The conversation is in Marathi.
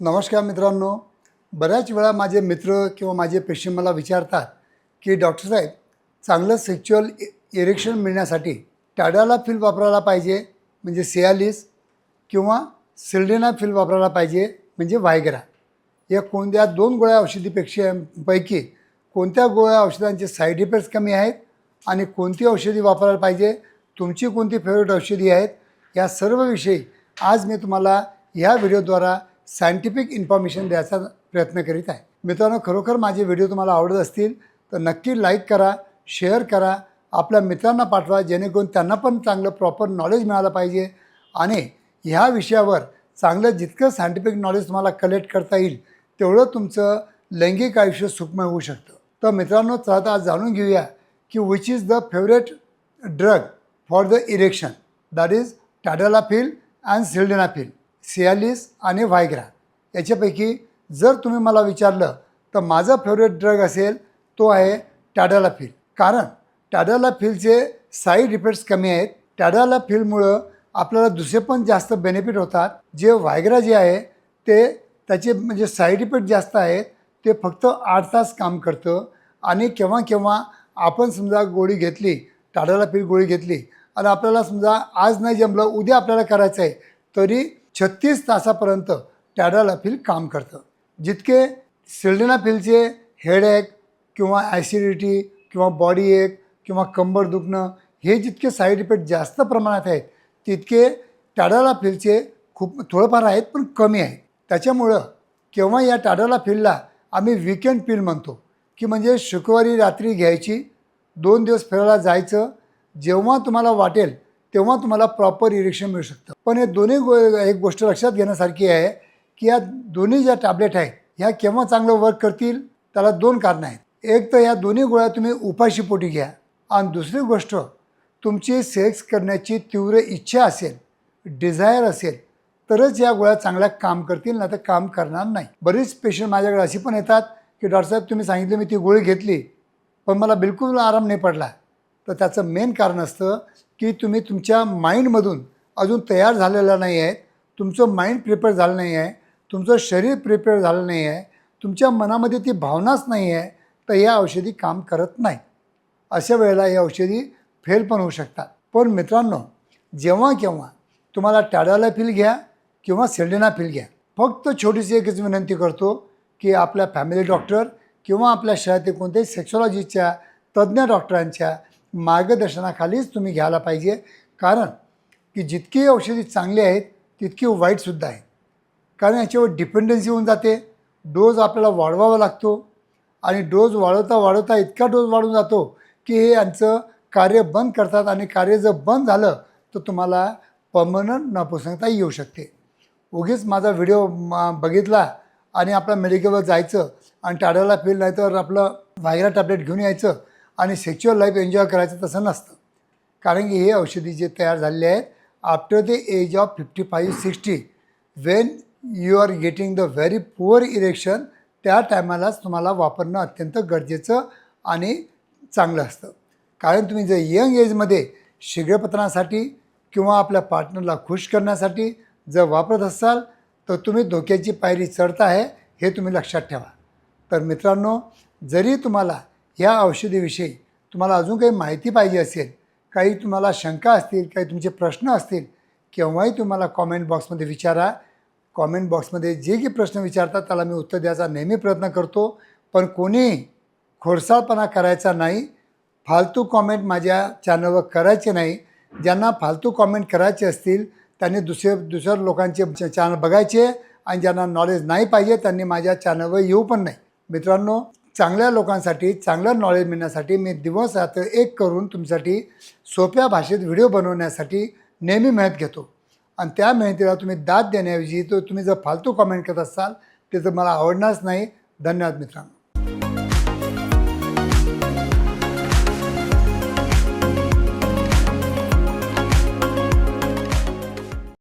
नमस्कार मित्रांनो. बऱ्याच वेळा माझे मित्र किंवा माझे पेशंट मला विचारतात की डॉक्टर साहेब चांगलं सेक्च्युअल इरेक्शन मिळण्यासाठी टाडाला फिल वापरायला पाहिजे म्हणजे सियालिस किंवा सिल्डेना फिल वापरायला पाहिजे म्हणजे वायग्रा या कोणत्या दोन गोळ्या औषधीपेक्षा पैकी कोणत्या गोळ्या औषधांचे साईड इफेक्ट्स कमी आहेत आणि कोणती औषधी वापरायला पाहिजे तुमची कोणती फेवरेट औषधी आहेत या सर्व विषयी आज मी तुम्हाला ह्या व्हिडिओद्वारा सायंटिफिक इन्फॉर्मेशन द्यायचा प्रयत्न करीत आहे. मित्रांनो खरोखर माझे व्हिडिओ तुम्हाला आवडत असतील तर नक्की लाईक करा शेअर करा आपल्या मित्रांना पाठवा जेणेकरून त्यांना पण चांगलं प्रॉपर नॉलेज मिळालं पाहिजे आणि ह्या विषयावर चांगलं जितकं सायंटिफिक नॉलेज तुम्हाला कलेक्ट करता येईल तेवढं तुमचं लैंगिक आयुष्य सुखमय होऊ शकतं. तर मित्रांनो चला आज जाणून घेऊया की which is the favourite drug for the erection that is tadalafil and sildenafil Cialis आणि व्हायग्रा याच्यापैकी जर तुम्ही मला विचारलं तर माझा फेवरेट ड्रग असेल तो आहे टाडालाफिल कारण टाडालाफिलचे साईड इफेक्ट्स कमी आहेत. टाडालाफिलमुळं आपल्याला दुसरे पण जास्त बेनिफिट होतात. जे व्हायग्रा जे आहे ते त्याचे म्हणजे साईड इफेक्ट जास्त आहेत. ते फक्त आठ तास काम करतं. आणि केव्हा केव्हा आपण समजा गोळी घेतली टाडालाफिल गोळी घेतली आणि आपल्याला समजा आज नाही जमलं उद्या आपल्याला करायचं आहे तरी छत्तीस तासापर्यंत टॅडालाफिल काम करतं. जितके सिल्डेनाफिलचे हेडएक किंवा ॲसिडिटी किंवा बॉडी एक किंवा कंबर दुखणं हे जितके साईड इफेक्ट जास्त प्रमाणात आहेत तितके टाडालाफिलचे खूप थोडंफार आहेत पण कमी आहेत. त्याच्यामुळं केव्हा या टाडालाफिलला आम्ही विकेंड पिल म्हणतो की म्हणजे शुक्रवारी रात्री घ्यायची दोन दिवस फिरायला जायचं जेव्हा तुम्हाला वाटेल तेव्हा तुम्हाला प्रॉपर इरेक्शन मिळू शकतं. पण हे दोन्ही गो एक गोष्ट लक्षात घेण्यासारखी आहे की या दोन्ही ज्या टॅबलेट आहेत ह्या केव्हा चांगलं वर्क करतील त्याला दोन कारणं आहेत. एक तर या दोन्ही गोळ्या तुम्ही उपाशीपोटी घ्या. आणि दुसरी गोष्ट तुमची सेक्स करण्याची तीव्र इच्छा असेल डिझायर असेल तरच या गोळ्या चांगल्या काम करतील ना तर काम करणार नाही. बरीच पेशंट माझ्याकडे अशी पण येतात की डॉक्टर साहेब तुम्ही सांगितलं मी ती गोळी घेतली पण मला बिलकुल आराम नाही पडला. तर त्याचं मेन कारण असतं की तुम्ही तुमच्या माइंडमधून अजून तयार झालेला नाही आहे. तुमचं माइंड प्रिपेअर झालं नाही आहे. तुमचं शरीर प्रिपेअर झालं नाही आहे. तुमच्या मनामध्ये ती भावनाच नाही आहे. तर या औषधी काम करत नाही. अशा वेळेला या औषधी फेल पण होऊ शकतात. पण मित्रांनो जेव्हा केव्हा तुम्हाला टॅडालाफिल घ्या किंवा सेल्डेनाफिल घ्या फक्त छोटीशी एकच विनंती करतो की आपल्या फॅमिली डॉक्टर किंवा आपल्या शहरातील कोणत्याही सेक्सॉलॉजीच्या तज्ज्ञ डॉक्टरांच्या मार्गदर्शनाखालीच तुम्ही घ्यायला पाहिजे. कारण की जितकी औषधी चांगली आहेत तितकी वाईटसुद्धा आहेत. कारण याच्यावर डिपेंडन्सी होऊन जाते. डोस आपल्याला वाढवावा लागतो. आणि डोस वाढवता वाढवता इतका डोस वाढून जातो की हे यांचं कार्य बंद करतात आणि कार्य जर बंद झालं तर तुम्हाला परमनंट नपुसंगता येऊ शकते. उगीच माझा व्हिडिओ बघितला आणि आपल्या मेडिकलवर जायचं आणि टाळायला फिल नाही तर आपलं व्हायरा टॅबलेट घेऊन यायचं. आणि सेक्च्युअल लाईफ एन्जॉय करायचं तसं नसतं. कारण की हे औषधी जे तयार झालेले आहेत after the age of fifty five sixty when you are getting the very poor erection त्या टायमालाच तुम्हाला वापरणं अत्यंत गरजेचं आणि चांगलं असतं. कारण तुम्ही जर यंग एजमध्ये शीघ्रपतनासाठी किंवा आपल्या पार्टनरला खुश करण्यासाठी जर वापरत असाल तर तुम्ही धोक्याची पायरी चढता आहे हे तुम्ही लक्षात ठेवा. तर मित्रांनो जरी तुम्हाला ह्या औषधीविषयी तुम्हाला अजून काही माहिती पाहिजे असेल काही तुम्हाला शंका असतील काही तुमचे प्रश्न असतील केव्हाही तुम्हाला कॉमेंट बॉक्समध्ये विचारा. कॉमेंट बॉक्समध्ये जे काही प्रश्न विचारतात त्याला मी उत्तर द्यायचा नेहमी प्रयत्न करतो पण कोणीही खोडसाळपणा करायचा नाही फालतू कॉमेंट माझ्या चॅनलवर करायचे नाही. ज्यांना फालतू कॉमेंट करायचे असतील त्यांनी दुसरे दुसऱ्या लोकांचे चॅनल बघायचे आणि ज्यांना नॉलेज नाही पाहिजे त्यांनी माझ्या चॅनलवर येऊ पण नाही. मित्रांनो चांगल्या लोकांसाठी चांगलं नॉलेज मिळण्यासाठी मी दिवस रात्र एक करून तुमच्यासाठी सोप्या भाषेत व्हिडिओ बनवण्यासाठी नेहमी मेहनत घेतो. आणि त्या मेहनतीला तुम्ही दाद देण्याऐवजी तो तुम्ही जर फालतू कमेंट करत असाल ते तर मला आवडणारच नाही. धन्यवाद मित्रांनो.